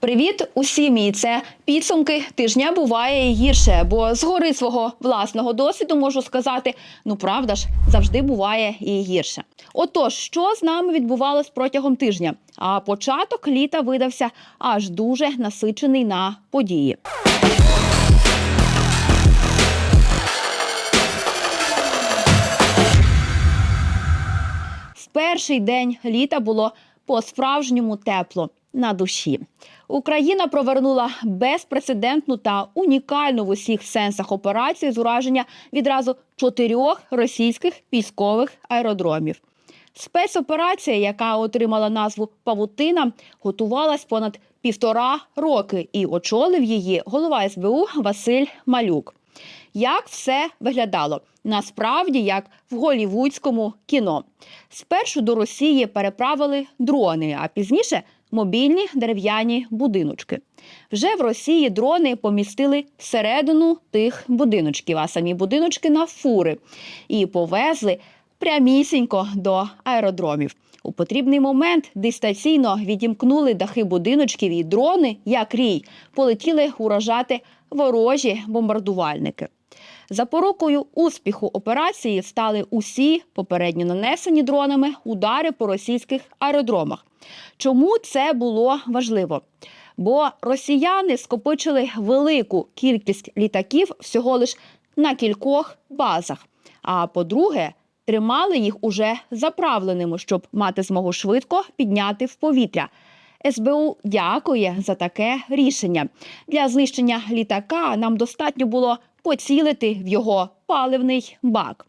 Привіт усім! І це підсумки тижня буває і гірше, бо згори свого власного досвіду можу сказати: ну правда ж, завжди буває і гірше. Отож, що з нами відбувалось протягом тижня? А початок літа видався аж дуже насичений на події. В перший день літа було по-справжньому тепло на душі. Україна провернула безпрецедентну та унікальну в усіх сенсах операцію з ураження відразу чотирьох російських військових аеродромів. Спецоперація, яка отримала назву Павутина, готувалась понад півтора роки і очолив її голова СБУ Василь Малюк. Як все виглядало? Насправді, як в голівудському кіно. Спершу до Росії переправили дрони, а пізніше мобільні дерев'яні будиночки. Вже в Росії дрони помістили всередину тих будиночків, а самі будиночки на фури і повезли прямісінько до аеродромів. У потрібний момент дистанційно відімкнули дахи будиночків, і дрони, як рій, полетіли уражати ворожі бомбардувальники. Запорукою успіху операції стали усі попередньо нанесені дронами удари по російських аеродромах. Чому це було важливо? Бо росіяни скопичили велику кількість літаків всього лиш на кількох базах. А по-друге, тримали їх уже заправленими, щоб мати змогу швидко підняти в повітря. СБУ дякує за таке рішення. Для знищення літака нам достатньо було поцілити в його паливний бак.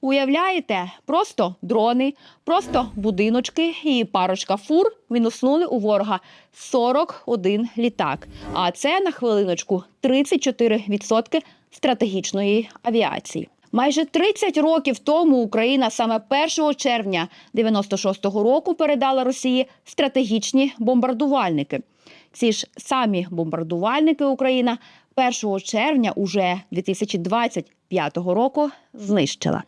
Уявляєте, просто дрони, просто будиночки і парочка фур мінуснули у ворога 41 літак. А це на хвилиночку 34% стратегічної авіації. Майже 30 років тому Україна саме 1 червня 96-го року передала Росії стратегічні бомбардувальники. Ці ж самі бомбардувальники Україна 1 червня уже 2025 року знищила.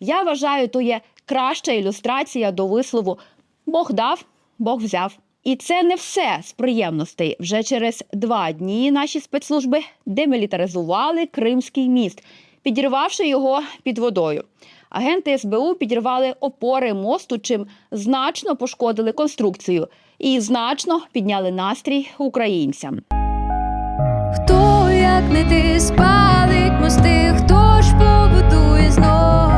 Я вважаю, то є краща ілюстрація до вислову Бог дав, Бог взяв. І це не все з приємностей. Вже через два дні наші спецслужби демілітаризували Кримський міст, підірвавши його під водою. Агенти СБУ підірвали опори мосту, чим значно пошкодили конструкцію і значно підняли настрій українцям. Хто, як не ти, спалить мости, хто ж побудує знов,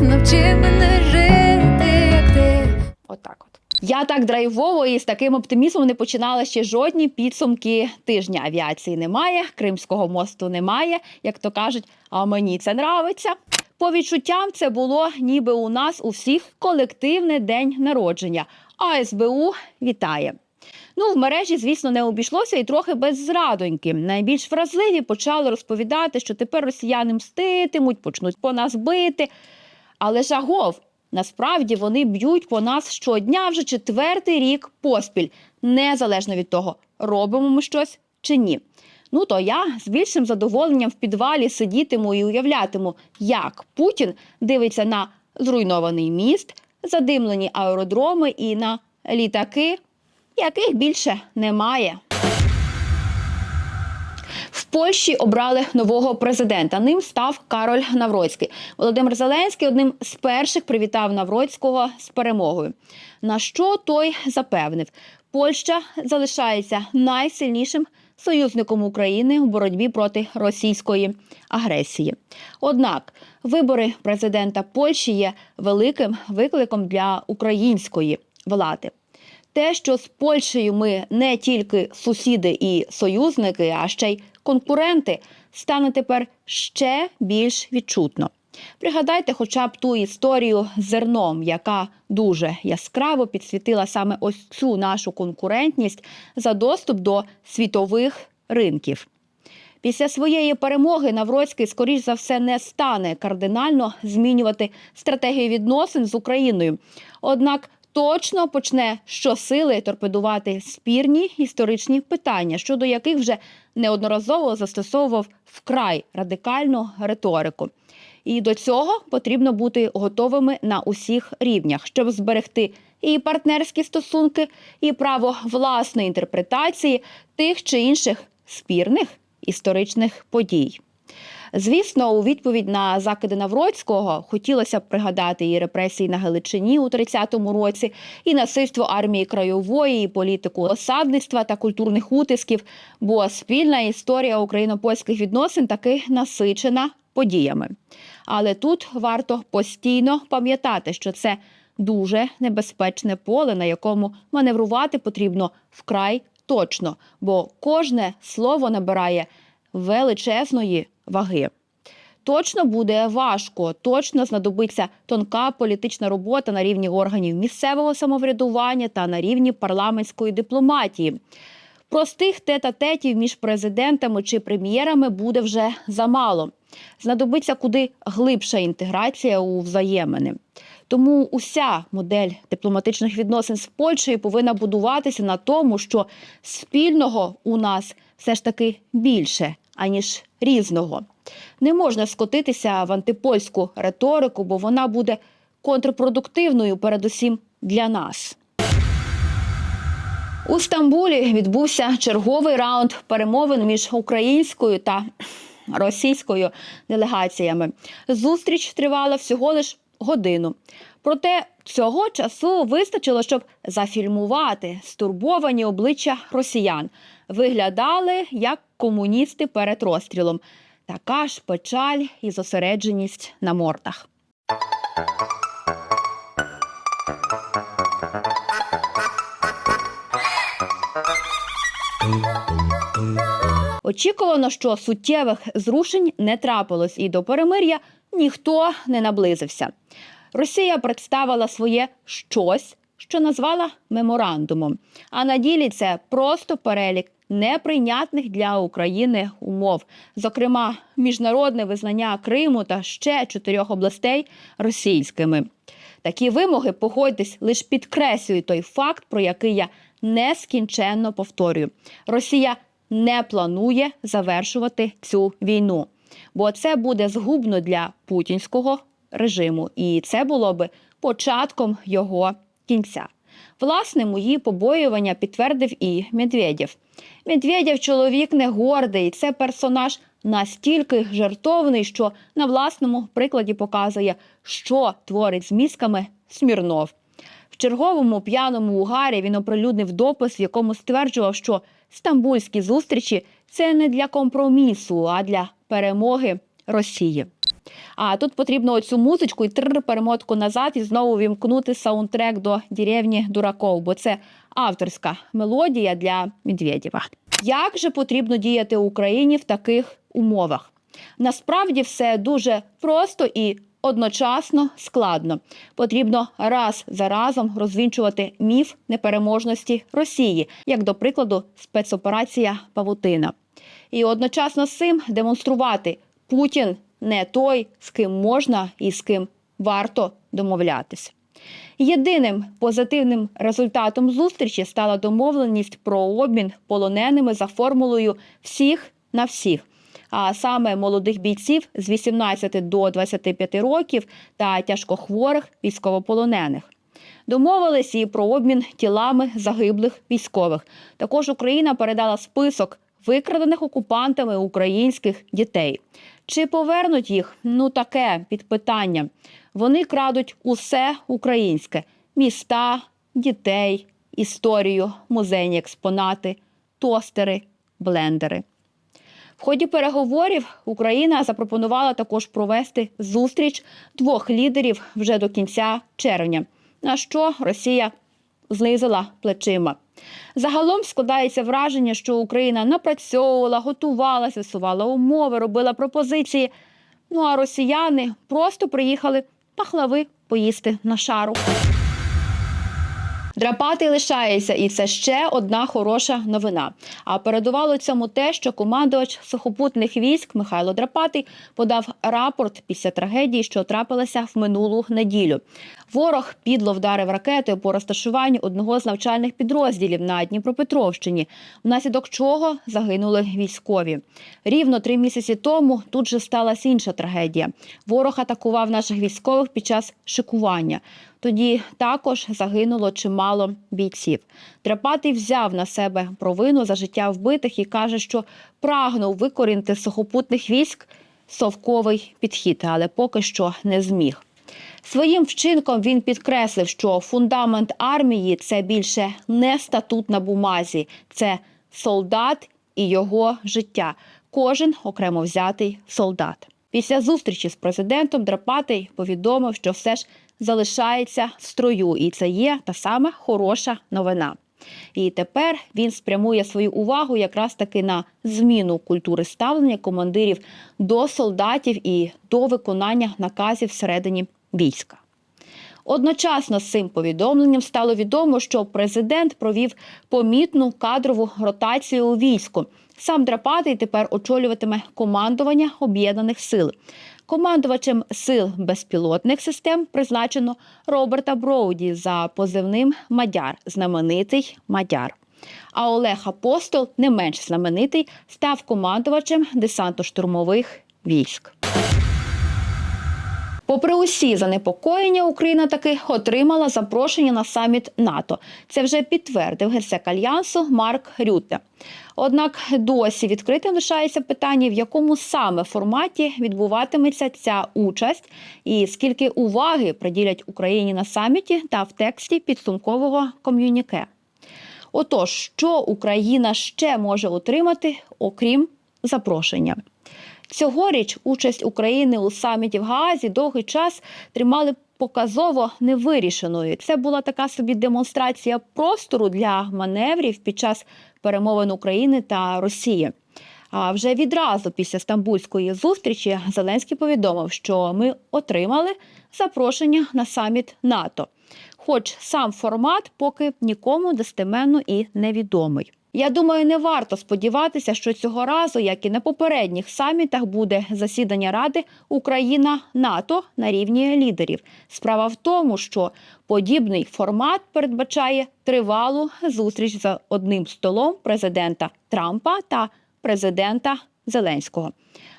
навчи мене жити, як ти. Отак от. Я так драйвово і з таким оптимізмом не починала ще жодні підсумки тижня. Авіації немає, Кримського мосту немає, як то кажуть, а мені це нравиться. По відчуттям це було ніби у нас у всіх колективний день народження. А СБУ вітає. Ну, в мережі, звісно, не обійшлося і трохи без зрадоньки. Найбільш вразливі почали розповідати, що тепер росіяни мститимуть, почнуть по нас бити. Але ж агов, насправді вони б'ють по нас щодня вже четвертий рік поспіль, незалежно від того, робимо ми щось чи ні. Ну то я з більшим задоволенням в підвалі сидітиму і уявлятиму, як Путін дивиться на зруйнований міст, задимлені аеродроми і на літаки, яких більше немає. В Польщі обрали нового президента. Ним став Кароль Навроцький. Володимир Зеленський одним з перших привітав Навроцького з перемогою. На що той запевнив, Польща залишається найсильнішим союзником України у боротьбі проти російської агресії. Однак вибори президента Польщі є великим викликом для української влади. Те, що з Польщею ми не тільки сусіди і союзники, а ще й конкуренти, стане тепер ще більш відчутно. Пригадайте, хоча б ту історію з зерном, яка дуже яскраво підсвітила саме ось цю нашу конкурентність за доступ до світових ринків. Після своєї перемоги Навроцький, скоріш за все, не стане кардинально змінювати стратегію відносин з Україною. Однак точно почне щосили торпедувати спірні історичні питання, щодо яких вже неодноразово застосовував вкрай радикальну риторику. І до цього потрібно бути готовими на усіх рівнях, щоб зберегти і партнерські стосунки, і право власної інтерпретації тих чи інших спірних історичних подій. Звісно, у відповідь на закиди Навроцького хотілося б пригадати і репресії на Галичині у 30-му році, і насильство армії краєвої, і політику осадництва та культурних утисків. Бо спільна історія україно-польських відносин таки насичена подіями. Але тут варто постійно пам'ятати, що це дуже небезпечне поле, на якому маневрувати потрібно вкрай точно, бо кожне слово набирає величезної ваги. Точно буде важко, точно знадобиться тонка політична робота на рівні органів місцевого самоврядування та на рівні парламентської дипломатії. Простих тет-а-тетів між президентами чи прем'єрами буде вже замало. Знадобиться куди глибша інтеграція у взаємини. Тому уся модель дипломатичних відносин з Польщею повинна будуватися на тому, що спільного у нас все ж таки більше, аніж різного. Не можна скотитися в антипольську риторику, бо вона буде контрпродуктивною, передусім для нас. У Стамбулі відбувся черговий раунд перемовин між українською та російською делегаціями. Зустріч тривала всього лиш годину. Проте цього часу вистачило, щоб зафільмувати стурбовані обличчя росіян. Виглядали як комуністи перед розстрілом. Така ж печаль і зосередженість на мордах. Очікувано, що суттєвих зрушень не трапилось, і до перемир'я ніхто не наблизився. Росія представила своє щось, що назвала меморандумом. А на ділі це просто перелік неприйнятних для України умов, зокрема, міжнародне визнання Криму та ще чотирьох областей російськими. Такі вимоги, погодьтесь, лише підкреслюють той факт, про який я нескінченно повторюю. Росія не планує завершувати цю війну, бо це буде згубно для путінського режиму, і це було би початком його кінця. Власне, мої побоювання підтвердив і Медведєв. Медведєв чоловік не гордий. Це персонаж настільки жертовний, що на власному прикладі показує, що творить з мізками Смірнов. В черговому п'яному угарі він оприлюднив допис, в якому стверджував, що стамбульські зустрічі це не для компромісу, а для перемоги Росії. А тут потрібно оцю музичку і трр перемотку назад і знову вімкнути саундтрек до деревні дураков, бо це авторська мелодія для Медведєва. Як же потрібно діяти Україні в таких умовах? Насправді все дуже просто і одночасно складно. Потрібно раз за разом розвінчувати міф непереможності Росії, як до прикладу, спецоперація Павутина. І одночасно з цим демонструвати Путін не той, з ким можна і з ким варто домовлятися. Єдиним позитивним результатом зустрічі стала домовленість про обмін полоненими за формулою всіх на всіх. А саме молодих бійців з 18 до 25 років та тяжкохворих військовополонених. Домовились і про обмін тілами загиблих військових. Також Україна передала список викрадених окупантами українських дітей. Чи повернуть їх? Ну таке під питання. Вони крадуть усе українське: міста, дітей, історію, музейні експонати, тостери, блендери. В ході переговорів Україна запропонувала також провести зустріч двох лідерів вже до кінця червня, на що Росія знизила плечима. Загалом складається враження, що Україна напрацьовувала, готувалася, висувала умови, робила пропозиції. Ну а росіяни просто приїхали пахлави поїсти на шару. Драпатий лишається, і це ще одна хороша новина. А передувало цьому те, що командувач сухопутних військ Михайло Драпатий подав рапорт після трагедії, що трапилася в минулу неділю. Ворог підло вдарив ракетою по розташуванню одного з навчальних підрозділів на Дніпропетровщині, внаслідок чого загинули військові. Рівно три місяці тому тут же сталася інша трагедія. Ворог атакував наших військових під час шикування. Тоді також загинуло чимало бійців. Драпатий взяв на себе провину за життя вбитих і каже, що прагнув викорінити сухопутних військ совковий підхід, але поки що не зміг. Своїм вчинком він підкреслив, що фундамент армії це більше не статут на бумазі, це солдат і його життя. Кожен окремо взятий солдат. Після зустрічі з президентом Драпатий повідомив, що все ж залишається в строю, і це є та сама хороша новина. І тепер він спрямує свою увагу якраз таки на зміну культури ставлення командирів до солдатів і до виконання наказів всередині війська. Одночасно з цим повідомленням стало відомо, що президент провів помітну кадрову ротацію у війську. Сам Драпатий тепер очолюватиме командування об'єднаних сил. Командувачем сил безпілотних систем призначено Роберта Броуді за позивним Мадяр, знаменитий Мадяр. А Олег Апостол, не менш знаменитий, став командувачем десантно-штурмових військ. Попри усі занепокоєння, Україна таки отримала запрошення на саміт НАТО. Це вже підтвердив генсек альянсу Марк Рютте. Однак досі відкритим лишається питання, в якому саме форматі відбуватиметься ця участь, і скільки уваги приділять Україні на саміті та в тексті підсумкового ком'юніке. Отож, що Україна ще може отримати, окрім запрошення? Цьогоріч участь України у саміті в Гаазі довгий час тримали показово невирішеною. Це була така собі демонстрація простору для маневрів під час перемовин України та Росії. А вже відразу після стамбульської зустрічі Зеленський повідомив, що ми отримали запрошення на саміт НАТО. Хоч сам формат поки нікому достеменно і невідомий. Я думаю, не варто сподіватися, що цього разу, як і на попередніх самітах, буде засідання Ради Україна НАТО на рівні лідерів. Справа в тому, що подібний формат передбачає тривалу зустріч за одним столом президента Трампа та президента Зеленського.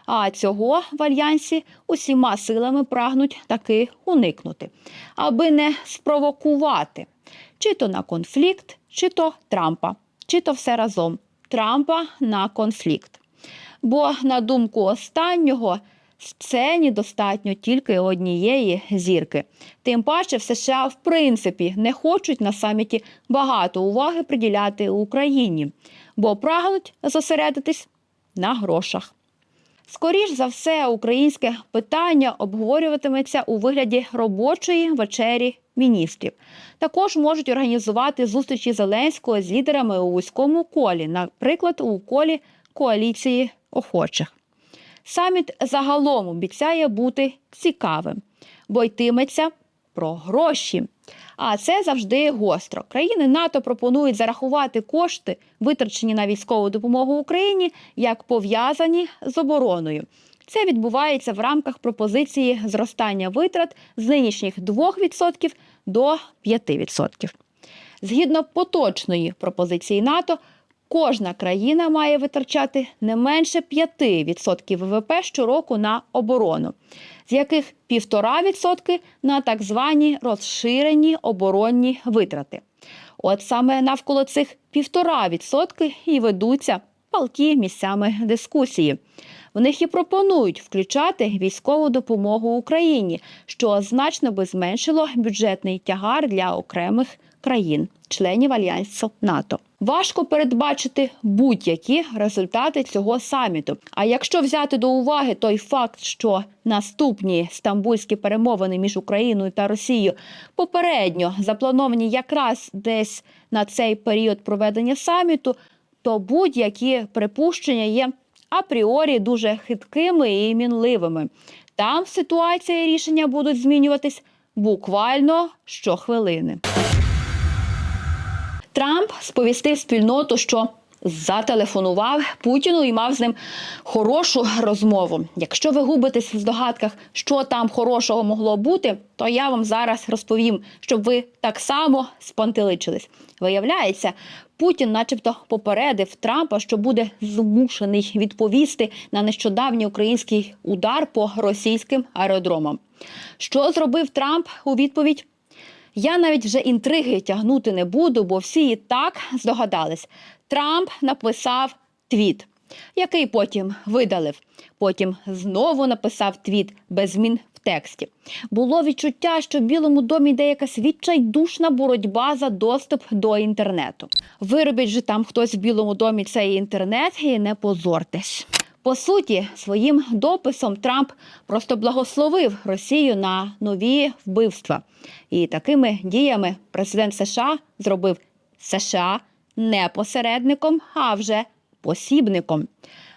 А цього в альянсі усіма силами прагнуть таки уникнути, аби не спровокувати чи то на конфлікт, чи то Трампа чи то все разом Трампа на конфлікт. Бо, на думку останнього, сцені достатньо тільки однієї зірки. Тим паче, в США, в принципі, не хочуть на саміті багато уваги приділяти Україні, бо прагнуть зосередитись на грошах. Скоріш за все, українське питання обговорюватиметься у вигляді робочої вечері міністрів. Також можуть організувати зустрічі Зеленського з лідерами у вузькому колі, наприклад, у колі коаліції охочих. Саміт загалом обіцяє бути цікавим, бо йтиметься про гроші. А це завжди гостро. Країни НАТО пропонують зарахувати кошти, витрачені на військову допомогу Україні, як пов'язані з обороною. Це відбувається в рамках пропозиції зростання витрат з нинішніх 2% до 5%. Згідно поточної пропозиції НАТО, кожна країна має витрачати не менше 5% ВВП щороку на оборону, з яких 1,5% на так звані розширені оборонні витрати. От саме навколо цих 1,5% і ведуться палкі місцями дискусії. В них і пропонують включати військову допомогу Україні, що значно би зменшило бюджетний тягар для окремих країн, членів альянсу НАТО. Важко передбачити будь-які результати цього саміту. А якщо взяти до уваги той факт, що наступні стамбульські перемовини між Україною та Росією попередньо заплановані якраз десь на цей період проведення саміту, то будь-які припущення є апріорі дуже хиткими і мінливими. Там ситуація і рішення будуть змінюватись буквально щохвилини. Трамп сповістив спільноту, що зателефонував Путіну і мав з ним хорошу розмову. Якщо ви губитесь в здогадках, що там хорошого могло бути, то я вам зараз розповім, щоб ви так само спантеличились. Виявляється, Путін, начебто, попередив Трампа, що буде змушений відповісти на нещодавній український удар по російським аеродромам. Що зробив Трамп у відповідь? Я навіть вже інтриги тягнути не буду, бо всі і так здогадались. Трамп написав твіт, який потім видалив. Потім знову написав твіт без змін в тексті. Було відчуття, що в Білому домі йде якась відчайдушна боротьба за доступ до інтернету. Виробіть же там хтось в Білому домі цей інтернет і не позортесь. По суті, своїм дописом Трамп просто благословив Росію на нові вбивства. І такими діями президент США зробив США не посередником, а вже посібником.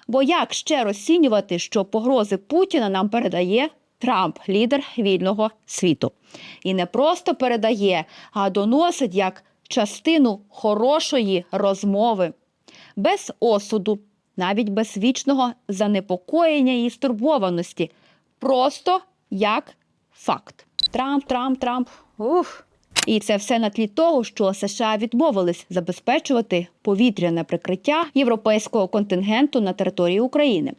Бо як ще розцінювати, що погрози Путіна нам передає Трамп, лідер вільного світу, і не просто передає, а доносить як частину хорошої розмови, без осуду, навіть без вічного занепокоєння і стурбованості, просто як факт. Трамп, Трамп, Трамп. Ух. І це все на тлі того, що США відмовились забезпечувати повітряне прикриття європейського контингенту на території України.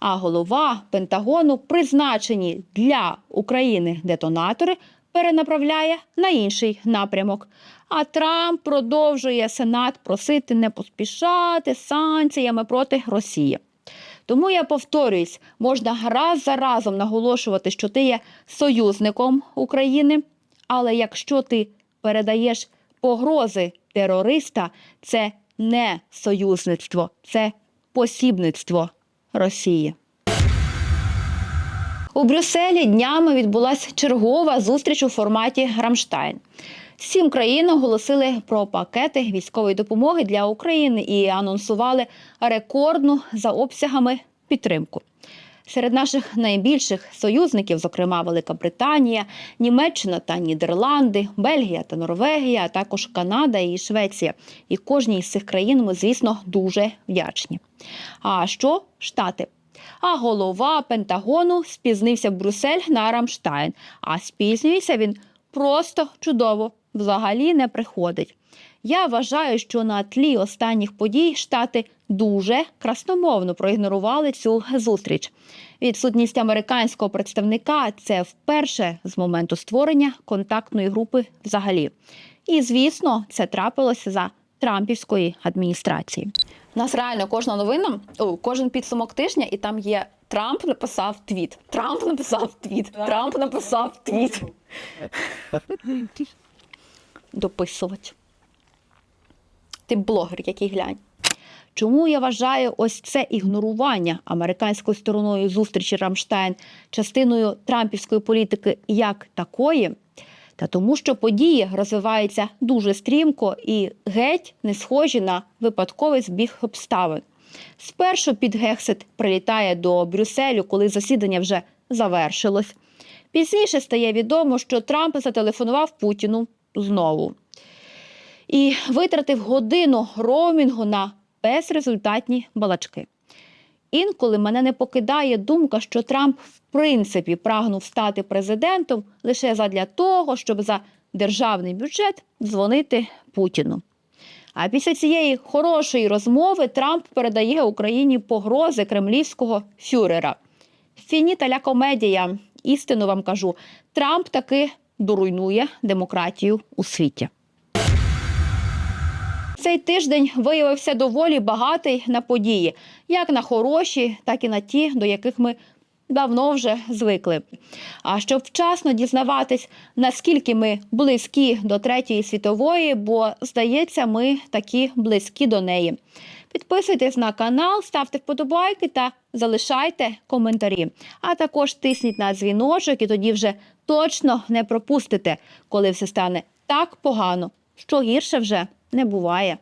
А голова Пентагону призначені для України детонатори перенаправляє на інший напрямок. А Трамп продовжує Сенат просити не поспішати санкціями проти Росії. Тому я повторююсь, можна раз за разом наголошувати, що ти є союзником України, але якщо ти передаєш погрози терориста, це не союзництво, це посібництво Росії. У Брюсселі днями відбулася чергова зустріч у форматі Рамштайн. Сім країн оголосили про пакети військової допомоги для України і анонсували рекордну за обсягами підтримку. Серед наших найбільших союзників, зокрема Велика Британія, Німеччина та Нідерланди, Бельгія та Норвегія, а також Канада і Швеція. І кожній з цих країн ми, звісно, дуже вдячні. А що штати? А голова Пентагону спізнився в Брюссель на Рамштайн. А спізнюється він просто чудово, взагалі не приходить. Я вважаю, що на тлі останніх подій штати дуже красномовно проігнорували цю зустріч. Відсутність американського представника це вперше з моменту створення контактної групи взагалі. І звісно, це трапилося за Трампівської адміністрації. У нас реально кожна новина, о, кожен підсумок тижня, і там є Трамп написав твіт. Трамп написав твіт. Трамп написав твіт. Дописувати. Ти блогер, який глянь. Чому я вважаю ось це ігнорування американською стороною зустрічі Рамштайн частиною трампівської політики як такої? Та тому, що події розвиваються дуже стрімко і геть не схожі на випадковий збіг обставин. Спершу під Гексит прилітає до Брюсселю, коли засідання вже завершилось. Пізніше стає відомо, що Трамп зателефонував Путіну знову і витратив годину роумінгу на безрезультатні балачки. Інколи мене не покидає думка, що Трамп в принципі прагнув стати президентом лише задля того, щоб за державний бюджет дзвонити Путіну. А після цієї хорошої розмови Трамп передає Україні погрози кремлівського фюрера. Фініта ля комедія. Істину вам кажу, Трамп таки доруйнує демократію у світі. Цей тиждень виявився доволі багатий на події, як на хороші, так і на ті, до яких ми давно вже звикли. А щоб вчасно дізнаватись, наскільки ми близькі до третьої світової, бо здається, ми такі близькі до неї. Підписуйтесь на канал, ставте вподобайки та залишайте коментарі. А також тисніть на дзвіночок, і тоді вже точно не пропустите, коли все стане так погано, що гірше вже не буває.